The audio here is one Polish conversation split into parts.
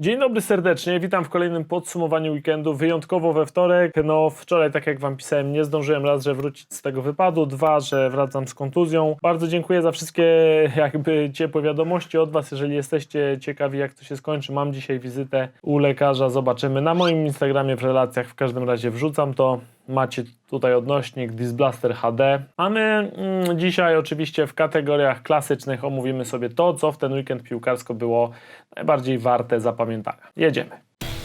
Dzień dobry serdecznie, witam w kolejnym podsumowaniu weekendu, wyjątkowo we wtorek. No wczoraj, tak jak wam pisałem, nie zdążyłem raz, że wrócić z tego wypadu, dwa, że wracam z kontuzją. Bardzo dziękuję za wszystkie jakby ciepłe wiadomości od was, jeżeli jesteście ciekawi jak to się skończy. Mam dzisiaj wizytę u lekarza, zobaczymy na moim Instagramie w relacjach, w każdym razie wrzucam to. Macie tutaj odnośnik Disblaster HD. A my mm, dzisiaj oczywiście w kategoriach klasycznych omówimy sobie to, co w ten weekend piłkarsko było najbardziej warte zapamiętania. Jedziemy.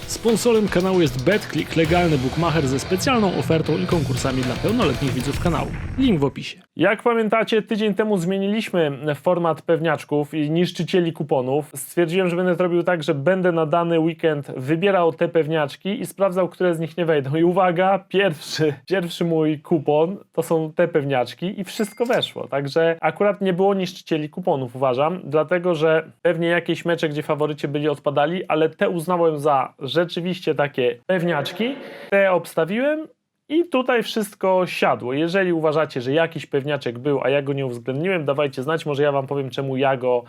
Sponsorem kanału jest BetClick, legalny bookmacher ze specjalną ofertą i konkursami dla pełnoletnich widzów kanału. Link w opisie. Jak pamiętacie, tydzień temu zmieniliśmy format pewniaczków i niszczycieli kuponów. Stwierdziłem, że będę to robił tak, że będę na dany weekend wybierał te pewniaczki i sprawdzał, które z nich nie wejdą. I uwaga, pierwszy, pierwszy mój kupon to są te pewniaczki i wszystko weszło. Także akurat nie było niszczycieli kuponów, uważam, dlatego że pewnie jakieś mecze, gdzie faworyci byli odpadali, ale te uznałem za rzeczywiście takie pewniaczki. Te obstawiłem i tutaj wszystko siadło. Jeżeli uważacie, że jakiś pewniaczek był, a ja go nie uwzględniłem, dawajcie znać, może ja wam powiem, czemu ja go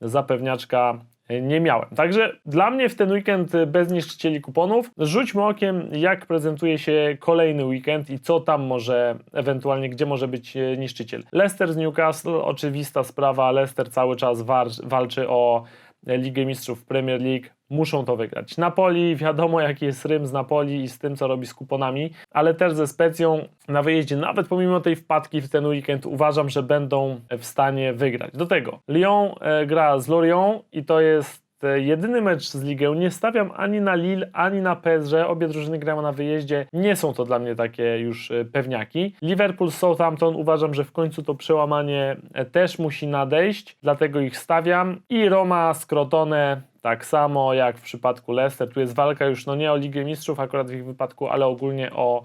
za pewniaczka nie miałem. Także dla mnie w ten weekend bez niszczycieli kuponów. Rzućmy okiem, jak prezentuje się kolejny weekend i co tam może ewentualnie, gdzie może być e, niszczyciel. Leicester z Newcastle, oczywista sprawa. Leicester cały czas walczy o Ligę Mistrzów Premier League. Muszą to wygrać. Napoli, wiadomo jaki jest rym z Napoli i z tym, co robi z kuponami, ale też ze Specją na wyjeździe, nawet pomimo tej wpadki w ten weekend, uważam, że będą w stanie wygrać. Do tego Lyon e, gra z Lorient i to jest jedyny mecz z ligą. Nie stawiam ani na Lille, ani na PSG. Obie drużyny grają na wyjeździe. Nie są to dla mnie takie już e, pewniaki. Liverpool, Southampton. Uważam, że w końcu to przełamanie e, też musi nadejść, dlatego ich stawiam. I Roma z Crotone. Tak samo jak w przypadku Leicester. Tu jest walka już no nie o Ligę Mistrzów akurat w ich wypadku, ale ogólnie o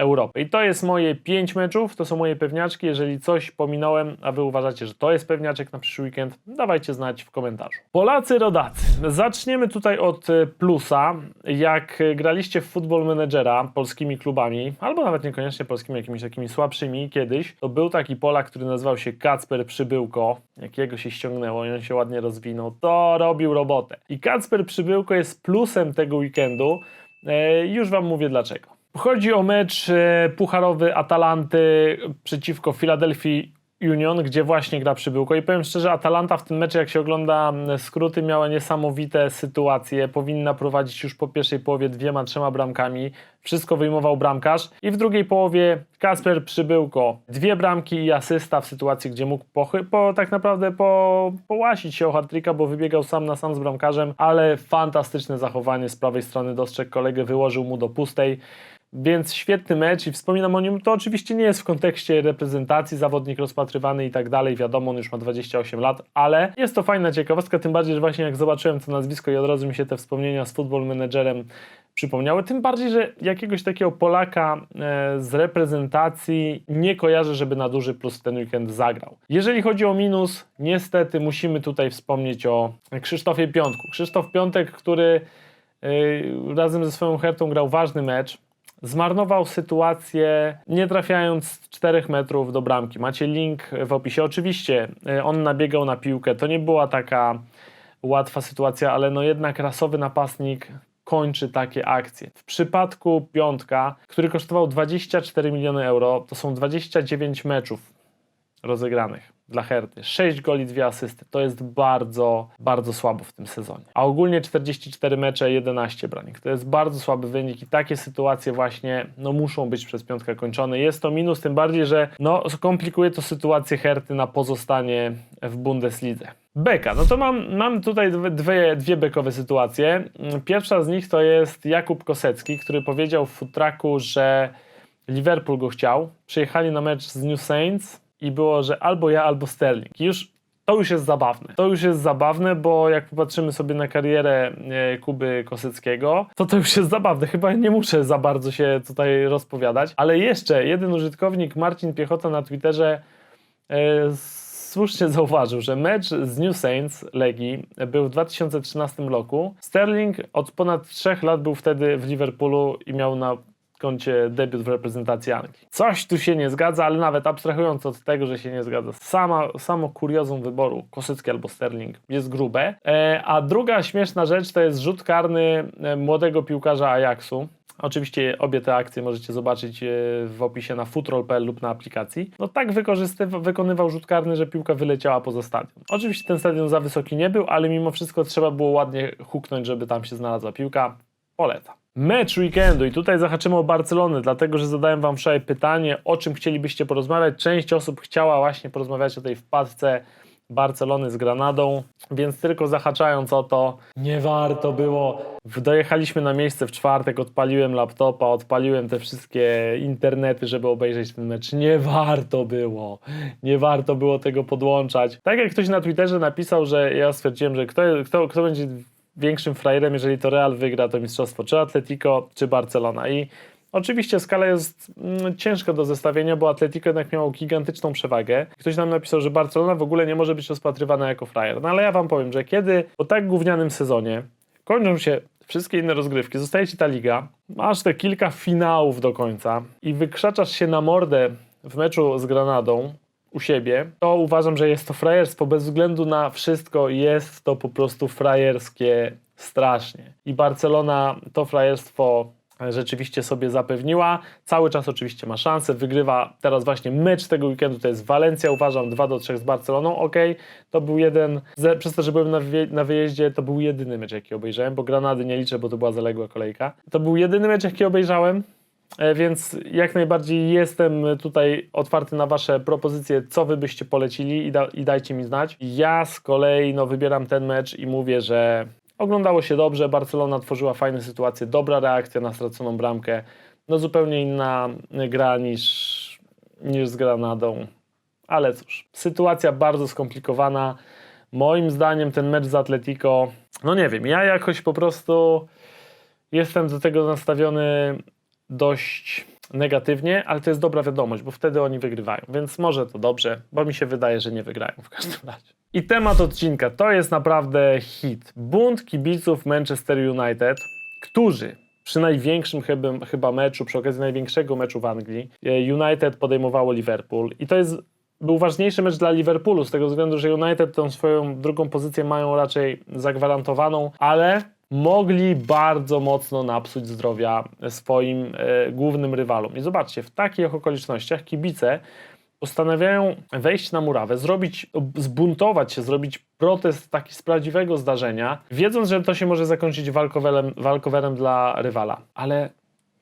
Europy. I to jest moje 5 meczów, to są moje pewniaczki. Jeżeli coś pominąłem, a wy uważacie, że to jest pewniaczek na przyszły weekend, dawajcie znać w komentarzu. Polacy, rodacy. Zaczniemy tutaj od e, plusa. Jak e, graliście w Football Managera polskimi klubami, albo nawet niekoniecznie polskimi, jakimiś takimi słabszymi kiedyś, to był taki Polak, który nazywał się Kacper Przybyłko. Jakiego się ściągnęło i on się ładnie rozwinął, to robił robotę. I Kacper Przybyłko jest plusem tego weekendu. E, już wam mówię dlaczego. Chodzi o mecz e, pucharowy Atalanty przeciwko Philadelphia Union, gdzie właśnie gra przybyłko. I powiem szczerze, Atalanta w tym meczu, jak się ogląda skróty, miała niesamowite sytuacje. Powinna prowadzić już po pierwszej połowie dwiema, trzema bramkami. Wszystko wyjmował bramkarz. I w drugiej połowie Kasper Przybyłko. Dwie bramki i asysta w sytuacji, gdzie mógł pochy- po, tak naprawdę po, połasić się o hat bo wybiegał sam na sam z bramkarzem, ale fantastyczne zachowanie z prawej strony dostrzegł kolegę, wyłożył mu do pustej. Więc świetny mecz i wspominam o nim, to oczywiście nie jest w kontekście reprezentacji, zawodnik rozpatrywany i tak dalej, wiadomo, on już ma 28 lat, ale jest to fajna ciekawostka, tym bardziej, że właśnie jak zobaczyłem to nazwisko i od razu mi się te wspomnienia z Football Managerem przypomniały, tym bardziej, że jakiegoś takiego Polaka e, z reprezentacji nie kojarzę, żeby na duży plus ten weekend zagrał. Jeżeli chodzi o minus, niestety musimy tutaj wspomnieć o Krzysztofie Piątku. Krzysztof Piątek, który e, razem ze swoją Hertą grał ważny mecz, Zmarnował sytuację, nie trafiając z 4 metrów do bramki. Macie link w opisie. Oczywiście y, on nabiegał na piłkę. To nie była taka łatwa sytuacja, ale no jednak rasowy napastnik kończy takie akcje. W przypadku piątka, który kosztował 24 miliony euro, to są 29 meczów rozegranych dla Herty. 6 goli, 2 asysty. To jest bardzo, bardzo słabo w tym sezonie. A ogólnie 44 mecze, 11 branik. To jest bardzo słaby wynik i takie sytuacje właśnie no, muszą być przez piątkę kończone. Jest to minus, tym bardziej, że no, skomplikuje to sytuację Herty na pozostanie w Bundeslidze. Beka, no to mam, mam tutaj dwie, dwie bekowe sytuacje. Pierwsza z nich to jest Jakub Kosecki, który powiedział w futraku, że Liverpool go chciał. Przyjechali na mecz z New Saints i było, że albo ja, albo Sterling. Już to już jest zabawne. To już jest zabawne, bo jak popatrzymy sobie na karierę e, Kuby Koseckiego, to to już jest zabawne. Chyba nie muszę za bardzo się tutaj rozpowiadać. Ale jeszcze jeden użytkownik, Marcin Piechota na Twitterze e, słusznie zauważył, że mecz z New Saints Legii był w 2013 roku. Sterling od ponad 3 lat był wtedy w Liverpoolu i miał na koncie debiut w reprezentacji Anglii. Coś tu się nie zgadza, ale nawet abstrahując od tego, że się nie zgadza, sama, samo kuriozum wyboru, Kosycki albo Sterling, jest grube. E, a druga śmieszna rzecz to jest rzut karny e, młodego piłkarza Ajaxu. Oczywiście obie te akcje możecie zobaczyć e, w opisie na futrol.pl lub na aplikacji. No tak wykonywał rzut karny, że piłka wyleciała poza stadion. Oczywiście ten stadion za wysoki nie był, ale mimo wszystko trzeba było ładnie huknąć, żeby tam się znalazła piłka. Polecam. Mecz weekendu i tutaj zahaczymy o Barcelonę, dlatego że zadałem wam wczoraj pytanie, o czym chcielibyście porozmawiać. Część osób chciała właśnie porozmawiać o tej wpadce Barcelony z Granadą, więc tylko zahaczając o to, nie warto było. Dojechaliśmy na miejsce w czwartek, odpaliłem laptopa, odpaliłem te wszystkie internety, żeby obejrzeć ten mecz. Nie warto było. Nie warto było tego podłączać. Tak jak ktoś na Twitterze napisał, że ja stwierdziłem, że kto, kto, kto będzie większym frajerem, jeżeli to Real wygra to mistrzostwo, czy Atletico, czy Barcelona. I oczywiście skala jest mm, ciężka do zestawienia, bo Atletico jednak miało gigantyczną przewagę. Ktoś nam napisał, że Barcelona w ogóle nie może być rozpatrywana jako frajer. No ale ja wam powiem, że kiedy po tak gównianym sezonie kończą się wszystkie inne rozgrywki, zostaje ci ta liga, masz te kilka finałów do końca i wykrzaczasz się na mordę w meczu z Granadą, u siebie, to uważam, że jest to frajerstwo. Bez względu na wszystko jest to po prostu frajerskie strasznie. I Barcelona to frajerstwo rzeczywiście sobie zapewniła. Cały czas oczywiście ma szansę. Wygrywa teraz właśnie mecz tego weekendu, to jest Walencja. Uważam 2 do 3 z Barceloną. Ok, to był jeden, ze- przez to, że byłem na, na wyjeździe, to był jedyny mecz, jaki obejrzałem, bo Granady nie liczę, bo to była zaległa kolejka. To był jedyny mecz, jaki obejrzałem. E, Więc jak najbardziej jestem tutaj otwarty na Wasze propozycje, co Wy byście polecili i, da, i dajcie mi znać. Ja z kolei no, wybieram ten mecz i mówię, że oglądało się dobrze, Barcelona tworzyła fajne sytuacje, dobra reakcja na straconą bramkę, no zupełnie inna gra niż, niż z Granadą. Ale cóż, sytuacja bardzo skomplikowana. Moim zdaniem ten mecz z Atletico, no nie wiem, ja jakoś po prostu jestem do tego nastawiony dość negatywnie, ale to jest dobra wiadomość, bo wtedy oni wygrywają, więc może to dobrze, bo mi się wydaje, że nie wygrają w każdym razie. I temat odcinka to jest naprawdę hit. Bunt kibiców Manchester United, którzy przy największym chyba, meczu, przy okazji największego meczu w Anglii, e, United podejmowało Liverpool i to jest był ważniejszy mecz dla Liverpoolu z tego względu, że United tą swoją drugą pozycję mają raczej zagwarantowaną, ale mogli bardzo mocno napsuć zdrowia swoim e, głównym rywalom. I zobaczcie, w takich okolicznościach kibice postanawiają wejść na murawę, zrobić, zbuntować się, zrobić protest taki z prawdziwego zdarzenia, wiedząc, że to się może zakończyć walkowerem, walkowerem dla rywala. Ale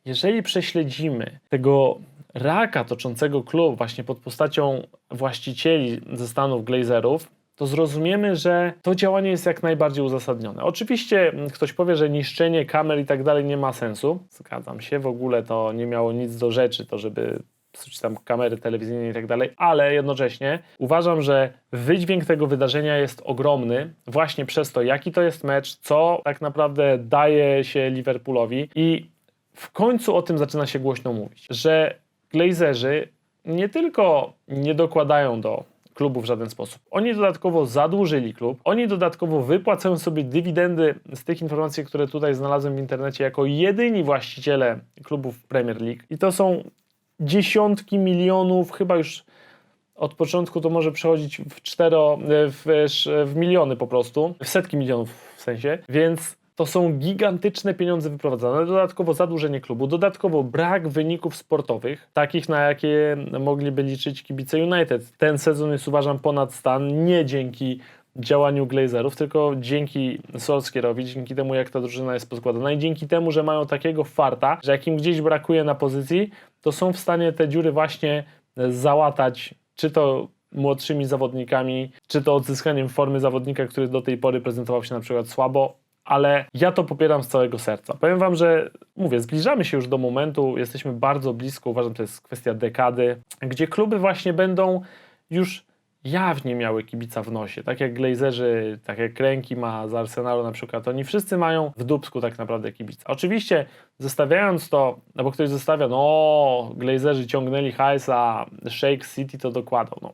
jeżeli prześledzimy tego raka toczącego klub właśnie pod postacią właścicieli ze Stanów Glazerów, to zrozumiemy, że to działanie jest jak najbardziej uzasadnione. Oczywiście mm, ktoś powie, że niszczenie kamer i tak dalej nie ma sensu. Zgadzam się, w ogóle to nie miało nic do rzeczy, to żeby psuć tam kamery telewizyjne i tak dalej, ale jednocześnie uważam, że wydźwięk tego wydarzenia jest ogromny właśnie przez to, jaki to jest mecz, co tak naprawdę daje się Liverpoolowi i w końcu o tym zaczyna się głośno mówić, że Glazerzy nie tylko nie dokładają do klubu w żaden sposób. Oni dodatkowo zadłużyli klub, oni dodatkowo wypłacają sobie dywidendy z tych informacji, które tutaj znalazłem w internecie, jako jedyni właściciele klubów Premier League. I to są dziesiątki milionów, chyba już od początku to może przechodzić w cztero, w, w miliony po prostu, w setki milionów w sensie, więc to są gigantyczne pieniądze wyprowadzane, dodatkowo zadłużenie klubu, dodatkowo brak wyników sportowych, takich na jakie mogliby liczyć kibice United. Ten sezon jest uważam ponad stan, nie dzięki działaniu Glazerów, tylko dzięki Solskierowi, dzięki temu jak ta drużyna jest poskładana i dzięki temu, że mają takiego farta, że jak im gdzieś brakuje na pozycji, to są w stanie te dziury właśnie załatać, czy to młodszymi zawodnikami, czy to odzyskaniem formy zawodnika, który do tej pory prezentował się na przykład słabo, ale ja to popieram z całego serca. Powiem Wam, że mówię, zbliżamy się już do momentu, jesteśmy bardzo blisko, uważam, to jest kwestia dekady, gdzie kluby właśnie będą już jawnie miały kibica w nosie, tak jak Glazerzy, tak jak Kręki ma z Arsenalu na przykład, oni wszyscy mają w dupsku tak naprawdę kibica. Oczywiście zestawiając to, no bo ktoś zestawia, no Glazerzy ciągnęli hajsa, Shake City to dokładał, no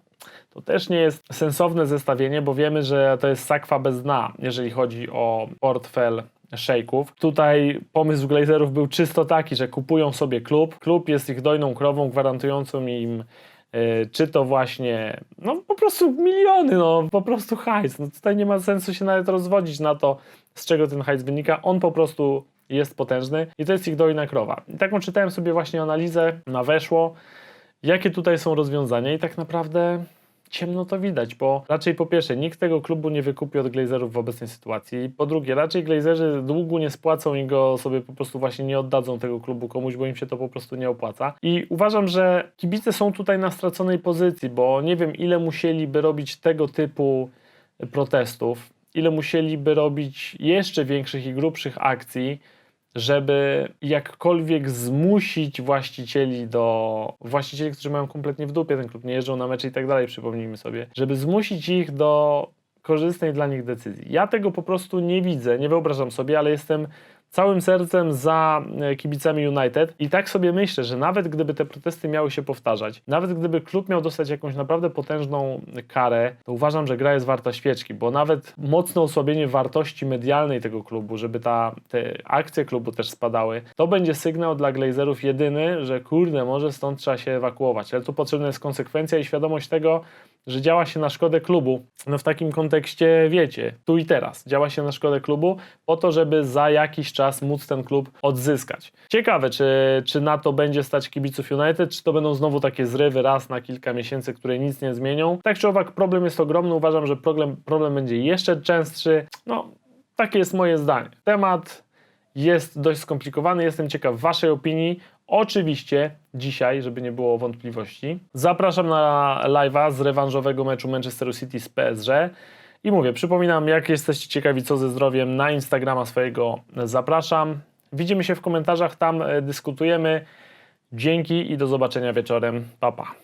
to też nie jest sensowne zestawienie, bo wiemy, że to jest sakwa bez dna, jeżeli chodzi o portfel szejków. Tutaj pomysł Glazerów był czysto taki, że kupują sobie klub. Klub jest ich dojną krową gwarantującą im e, czy to właśnie, no po prostu miliony, no po prostu hajs. No tutaj nie ma sensu się nawet rozwodzić na to, z czego ten hajs wynika. On po prostu jest potężny i to jest ich dojna krowa. I taką czytałem sobie właśnie analizę na weszło, jakie tutaj są rozwiązania i tak naprawdę ciemno to widać, bo raczej po pierwsze nikt tego klubu nie wykupi od Glazerów w obecnej sytuacji, po drugie raczej Glazerzy długu nie spłacą i go sobie po prostu właśnie nie oddadzą tego klubu komuś, bo im się to po prostu nie opłaca. I uważam, że kibice są tutaj na straconej pozycji, bo nie wiem ile musieliby robić tego typu protestów, ile musieliby robić jeszcze większych i grubszych akcji, żeby jakkolwiek zmusić właścicieli do. właścicieli, którzy mają kompletnie w dupie ten klub, nie jeżdżą na mecze i tak dalej, przypomnijmy sobie, żeby zmusić ich do korzystnej dla nich decyzji. Ja tego po prostu nie widzę, nie wyobrażam sobie, ale jestem całym sercem za e, kibicami United. I tak sobie myślę, że nawet gdyby te protesty miały się powtarzać, nawet gdyby klub miał dostać jakąś naprawdę potężną karę, to uważam, że gra jest warta świeczki, bo nawet mocne osłabienie wartości medialnej tego klubu, żeby ta, te akcje klubu też spadały, to będzie sygnał dla Glazerów jedyny, że kurde, może stąd trzeba się ewakuować, ale tu potrzebna jest konsekwencja i świadomość tego, że działa się na szkodę klubu. No w takim kontekście wiecie, tu i teraz działa się na szkodę klubu po to, żeby za jakiś czas móc ten klub odzyskać. Ciekawe, czy, czy na to będzie stać kibiców United, czy to będą znowu takie zrywy raz na kilka miesięcy, które nic nie zmienią. Tak czy owak problem jest ogromny, uważam, że problem, problem będzie jeszcze częstszy. No, takie jest moje zdanie. Temat jest dość skomplikowany. Jestem ciekaw Waszej opinii. Oczywiście dzisiaj, żeby nie było wątpliwości, zapraszam na live'a z rewanżowego meczu Manchesteru City z PSG. I mówię, przypominam, jak jesteście ciekawi, co ze zdrowiem, na Instagrama swojego zapraszam. Widzimy się w komentarzach, tam e, dyskutujemy. Dzięki i do zobaczenia wieczorem. Pa, pa.